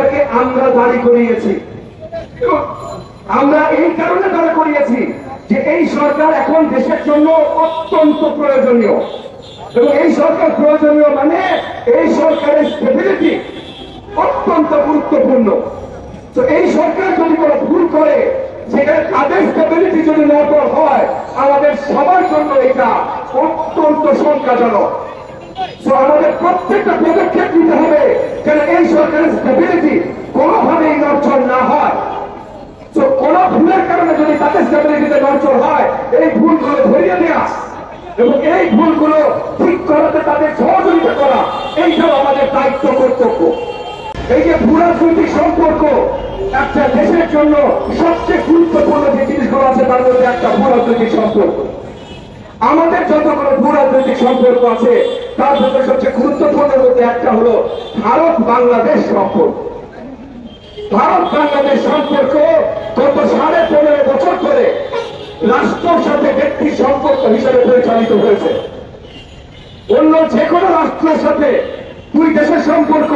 সরকারকে আমরা দাঁড়ি করিয়েছি। আমরা এই কারণে দাঁড়া করিয়েছি যে এই সরকার এখন দেশের জন্য অত্যন্ত প্রয়োজনীয়। এবং এই সরকার প্রয়োজনীয় মানে এই সরকারের স্টেবিলিটি অত্যন্ত গুরুত্বপূর্ণ। তো এই সরকার যদি কোনো ভুল করে, সেখানে তাদের স্টেবিলিটি যদি নজর হয়, আমাদের সবার জন্য এটা অত্যন্ত শঙ্কাজনক। তো আমাদের প্রত্যেকটা পদক্ষেপ নিতে হবে যেন এই সরকারের স্টেবিলিটি কোনোভাবেই নড়চড় না হয়। তো কোন ভুলের কারণে যদি তাদের স্টেবিলিটিতে নড়চড় হয়, এই ভুলগুলো ধরিয়ে দেওয়া এবং এই ভুলগুলো ঠিক করাতে তাদের সহযোগিতা করা, এইসব আমাদের দায়িত্ব কর্তব্য। এই যে ভূ রাজনৈতিক সম্পর্ক, একটা দেশের জন্য সবচেয়ে গুরুত্বপূর্ণ যে জিনিসগুলো আছে, তার মধ্যে একটা ভূ রাজনৈতিক সম্পর্ক। আমাদের যতগুলো ভূ রাজনৈতিক সম্পর্ক আছে তার মধ্যে সবচেয়ে গুরুত্বপূর্ণ মধ্যে একটা হলো ভারত বাংলাদেশ সম্পর্ক ভারত বাংলাদেশ সম্পর্ক গত সাড়ে পনেরো বছর ধরে রাষ্ট্রের সাথে ব্যক্তি সম্পর্ক হিসেবে পরিচালিত হয়েছে। অন্য যে কোনো রাষ্ট্রের সাথে দুই দেশের সম্পর্ক,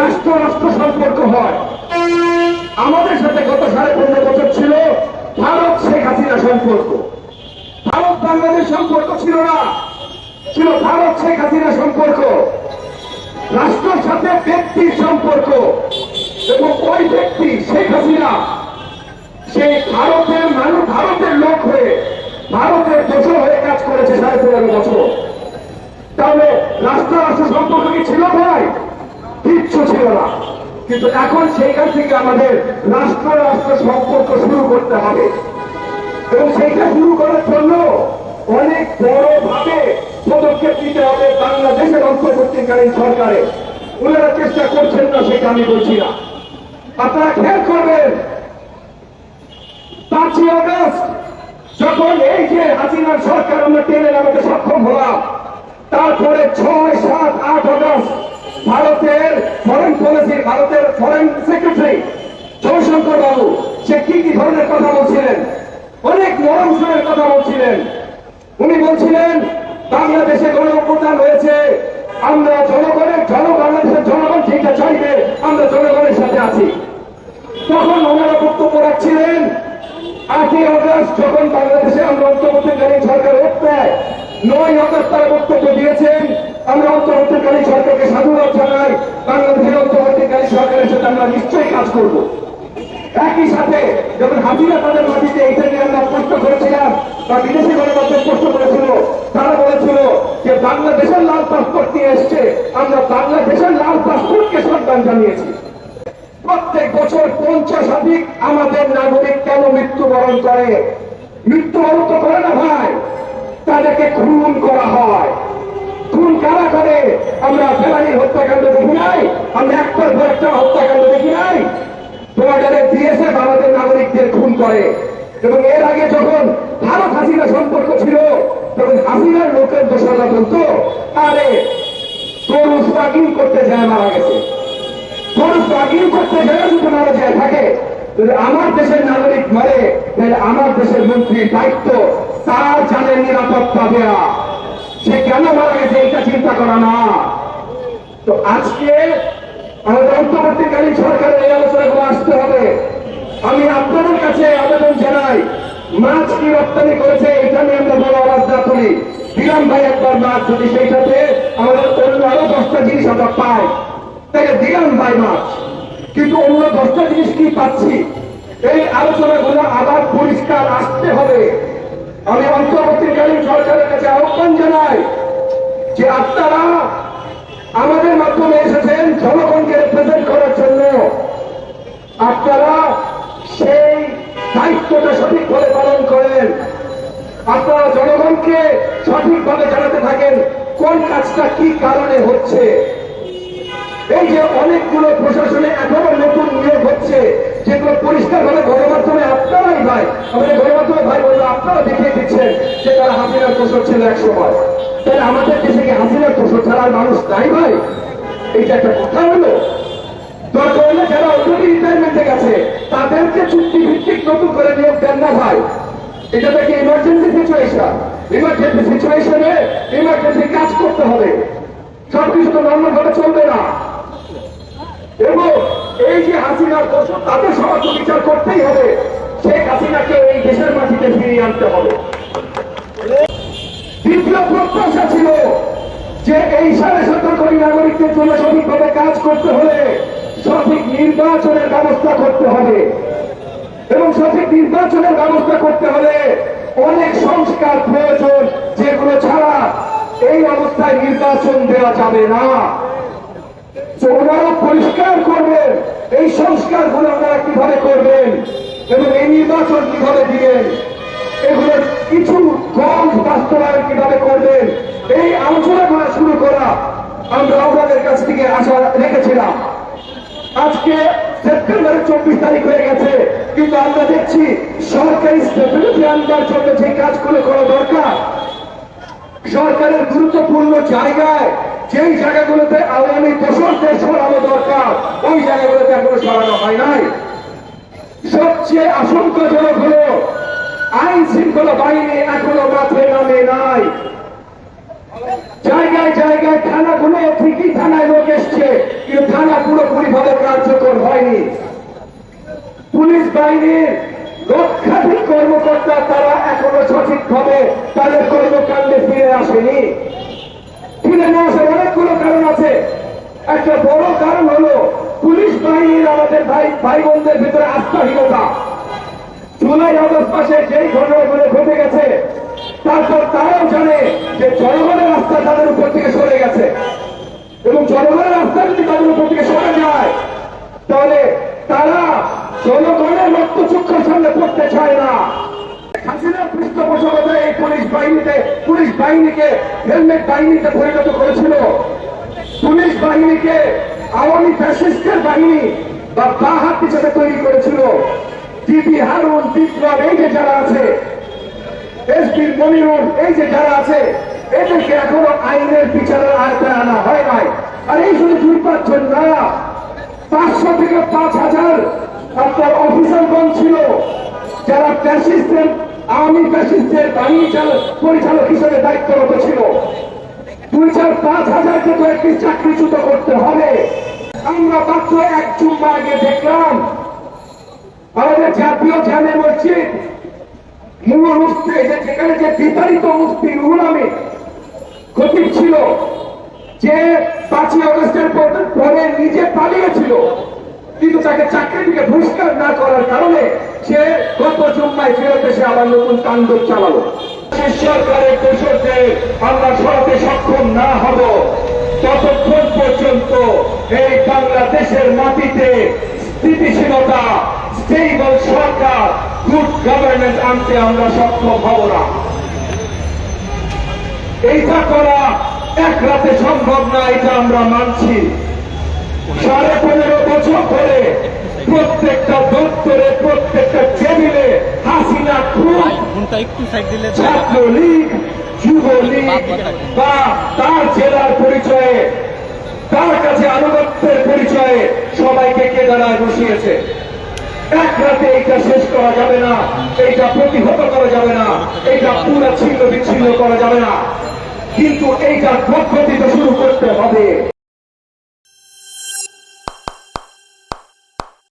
রাষ্ট্র রাষ্ট্র সম্পর্ক হয়। আমাদের সাথে গত সাড়ে পনেরো বছর ছিল ভারত শেখ হাসিনা সম্পর্ক। ভারত বাংলাদেশ সম্পর্ক ছিল না, ছিল ভারত শেখ হাসিনা সম্পর্ক। রাষ্ট্রের সাথে ব্যক্তির সম্পর্ক এবং ওই ব্যক্তি শেখ হাসিনা। সে ভারতের মানুষ, ভারতের লোক হয়ে, ভারতের দোষর হয়ে কাজ করেছে সাড়ে পনেরো বছর। তাহলে রাষ্ট্র রাষ্ট্র সম্পর্ক কি ছিল ভাই? কিচ্ছু ছিল না। কিন্তু এখন সেইখান থেকে আমাদের রাষ্ট্র রাষ্ট্র সম্পর্ক শুরু করতে হবে। এবং সেইটা শুরু করার জন্য অনেক বড় ভাবে পদক্ষেপ নিতে হবে বাংলাদেশের অন্তর্বর্তীকালীন সরকারে। ওনারা চেষ্টা করছেন না, সেটা আমি বলছি না। আপনারা খেয়াল করবেন পাঁচই অগস্ট যখন এই যে হাসিনার সরকার আমরা টেনে নামাতে সক্ষম হলাম, তারপরে ছয়, সাত, আট অগস্ট ভারতের ফরেন পলিসির ভারতের ফরেন সেক্রেটারি জয়শঙ্কর বাবু, সে কি কি ধরনের কথা বলছিলেন? অনেক নরম সুরের কথা বলছিলেন। উনি বলছিলেন, বাংলাদেশে গণ হয়েছে, আমরা জনগণের জন বাংলাদেশের জনগণ যেটা চাইবে আমরা জনগণের সাথে আছি তখন ওনারা বক্তব্য রাখছিলেন আটই অগস্ট যখন বাংলাদেশে আমরা অন্তর্বর্তীকালীন সরকার দেয় নয় অগস্ট তারা বক্তব্য দিয়েছেন। আমরা অন্তর্বর্তীকালীন সরকারকে সাধুবাদ জানাই। বাংলাদেশের অন্তর্বর্তীকালীন সরকারের সাথে আমরা নিশ্চয়ই কাজ করব। একই সাথে যখন হাজিরা তাদের মাটিতে এইটা নিয়ে আমরা প্রশ্ন করেছিলাম, বা বিদেশি গণমাধ্যম প্রশ্ন করেছিল, তারা বলেছিল যে বাংলাদেশের লাল পাসপোর্ট নিয়ে এসছে। আমরা বাংলাদেশের লাল পাসপোর্টকে সম্মান জানিয়েছি। প্রত্যেক বছর পঞ্চাশাধিক আমাদের নাগরিক কেন মৃত্যুবরণ করে? মৃত্যুবরণ তো করে না ভাই। তাদেরকে খুন করা হয়। খুন কারা করে? আমরা ফেলানির হত্যাকাণ্ড দেখি নাই। আমরা একটার পর একটা হত্যাকাণ্ড দেখি নাই। তোমাদের বিএসএফ আমাদের নাগরিকদের খুন করে। এবং এর আগে যখন ভারত হাসিনা সম্পর্ক ছিল, তখন হাসিনার লোকের দোষরা বলতো আরে গরু স্বাগিন করতে যায়, মারা গেছে। মানুষ বাগিন করতে যায়, যদি মারা যায়, থাকে। আমার দেশের নাগরিক মারে তাহলে আমার দেশের মন্ত্রীর দায়িত্ব, তার জানের নিরাপত্তা দেয়া। সে কেন মারা গেছে এটা চিন্তা করা না। তো আজকে আমাদের অন্তর্বর্তীকালীন সরকারের এই আলোচনাগুলো আসতে হবে। আমি আপনাদের কাছে আবেদন জানাই, মাছ কি রপ্তানি করেছে এটা নিয়ে আমরা বড় আওয়াজ না তুলি। দিলাম ভাই একবার মাছ, যদি সেইটাতে আমাদের অন্য আরও দশটা জিনিস আমরা পাই। তাকে দিলাম ভাই মাছ। কিন্তু অন্য দশটা জিনিস কি পাচ্ছি? এই আলোচনাগুলো আবার পরিষ্কার আসতে হবে। আমি অন্তর্বর্তীকালীন সরকারের কাছে আহ্বান জানাই যে আপনারা আমাদের মাধ্যমে এসেছেন জনগণকে রিপ্রেজেন্ট করার জন্য। আপনারা সেই দায়িত্বটা সঠিকভাবে পালন করেন। আপনারা জনগণকে সঠিকভাবে জানাতে থাকেন কোন কাজটা কি কারণে হচ্ছে। এই যে অনেকগুলো প্রশাসনে এখনও নতুন নিয়োগ হচ্ছে। যেগুলো পরিষ্কার ভাবে গণমাধ্যমে আপনারাই ভাই, আমাদের গণমাধ্যমে ভাই বলল আপনারা দেখিয়ে দিচ্ছেন যে তারা হাসিনার দোষর ছিল এক সময়। তাহলে আমাদের দেশে কি হাসিনার দোষর ছাড়া মানুষ নাই ভাই? এইটা একটা কথা হলো। সবকিছু তো নর্মাল ভাবে চলবে না। হাসিনার দোষ তাদের সমাজ বিচার করতেই হবে। শেখ হাসিনাকে এই দেশের মাটিতে ফিরিয়ে আনতে হবে। দ্বিতীয় প্রত্যাশা ছিল যে এই সাড়ে সতেরো কোটি নাগরিকদের জন্য সঠিকভাবে কাজ করতে হলে সঠিক নির্বাচনের ব্যবস্থা করতে হবে। এবং সঠিক নির্বাচনের ব্যবস্থা করতে হলে অনেক সংস্কার প্রয়োজন, যেগুলো ছাড়া এই অবস্থায় নির্বাচন দেওয়া যাবে না। পরিষ্কার করবেন এই সংস্কারগুলো ওনারা কীভাবে করবেন এবং এই নির্বাচন কীভাবে দিবেন এগুলোর কিছু গল্প বাস্তবায়ন কীভাবে করবেন, এই আলোচনাগুলো শুরু করা আমরা ওনাদের কাছ থেকে আশা রেখেছিলাম। আজকে সেপ্টেম্বরের চব্বিশ তারিখ হয়ে গেছে, কিন্তু আমরা দেখছি সরকারি স্টেবিলিটি আনবার জন্য যে কাজগুলো করা দরকার, সরকারের গুরুত্বপূর্ণ জায়গায় যেই জায়গাগুলোতে আওয়ামী দোষরদের সরানো দরকার, ওই জায়গাগুলোতে এখনও সরানো হয় নাই। সবচেয়ে আশঙ্কাজনক হলো, আইন শৃঙ্খলা বাহিনী এখনও মাঠে নামে নাই। জায়গায় জায়গায় থানাগুলো ঠিকই থানায় লোক এসছে, কিন্তু থানা পুরোপুরি ভাবে কার্যকর হয়নি। পুলিশ বাহিনীর লক্ষাধিক কর্মকর্তা তারা এখনও সঠিকভাবে তাদের কর্মকাণ্ডে ফিরে আসেনি। ফিরে না অনেকগুলো কারণ আছে। একটা বড় কারণ হলো, পুলিশ বাহিনীর আমাদের ভাই ভাই বোনদের ভিতরে আস্থাহীনতা জুলাই আগস্ট মাসে যেই ঘটনাগুলো ঘটে গেছে, তারপর তারাও জানে যে জনগণের রাস্তা তাদের উপর থেকে সরে গেছে। এবং জনগণের রাস্তা যদি তাদের উপর থেকে সরে যায়, তাহলে তারা জনগণের রক্ত সামনে পড়তে চায় না। এই পুলিশ বাহিনীতে, পুলিশ বাহিনীকে, হেলমেট বাহিনীতে পরিণত করেছিল। পুলিশ বাহিনীকে আওয়ামী ফ্যাসিস্টের বাহিনী বা বাহাত হিসেবে তৈরি করেছিল। টিপি হারুন বিপ্লব এই যে যারা আছে এসপি মনিরুল, এই যে যারা আছে, এদেরকে এখনও আইনের বিচারের আয়তায় আনা হয় নাই। আর এই শুধু দুই পাঁচজন না, পাঁচশো থেকে পাঁচ হাজার আপনার অফিসারগণ ছিল, যারা ফ্যাসিস্টের আওয়ামী ফ্যাসিস্টের বাহিনী চালক, পরিচালক হিসেবে দায়িত্বরত ছিল। দুই চার পাঁচ হাজারকে তো একটি চাকরিচ্যুত করতে হবে। আমরা মাত্র এক জুম্মা আগে দেখলাম। আমাদের জাতীয় জানে মসজিদ, মূল মুফতি যে যেখানে যে বিতাড়িত মুফতি রুহুল আমিন খতিব ছিল, যে পাঁচই অগস্টের পরে নিজে পালিয়েছিল। কিন্তু তাকে চাকরি থেকে বহিষ্কার না করার কারণে সে গত জুম্মায় ফেরত এসে আবার নতুন তাণ্ডব চালালো। সরকারের দোষরদের আমরা সরাতে সক্ষম না হব। ততক্ষণ পর্যন্ত এই বাংলাদেশের মাটিতে স্থিতিশীলতা স্টেবল সরকার গুড গভর্নেন্স আনতে আমরা সক্ষম হব না। এইটা করা এক রাতে সম্ভব না, এটা আমরা মানছি। প্রত্যেকটা দপ্তরে প্রত্যেকটা টেবিলে হাসিনা খুব ফোনটা একটু সাইড দিলে ছাত্রলীগ যুবলীগ বা তার জেলার পরিচয়ে তার কাছে আনুগত্যের পরিচয়ে সবাইকে কেদারায় বসিয়েছে। এক রাতে এইটা শেষ করা যাবে না এইটা প্রতিহত করা যাবে না এইটা পুরো ছিন্ন বিচ্ছিন্ন করা যাবে না। কিন্তু এইটা পদ্ধতি শুরু করতে হবে।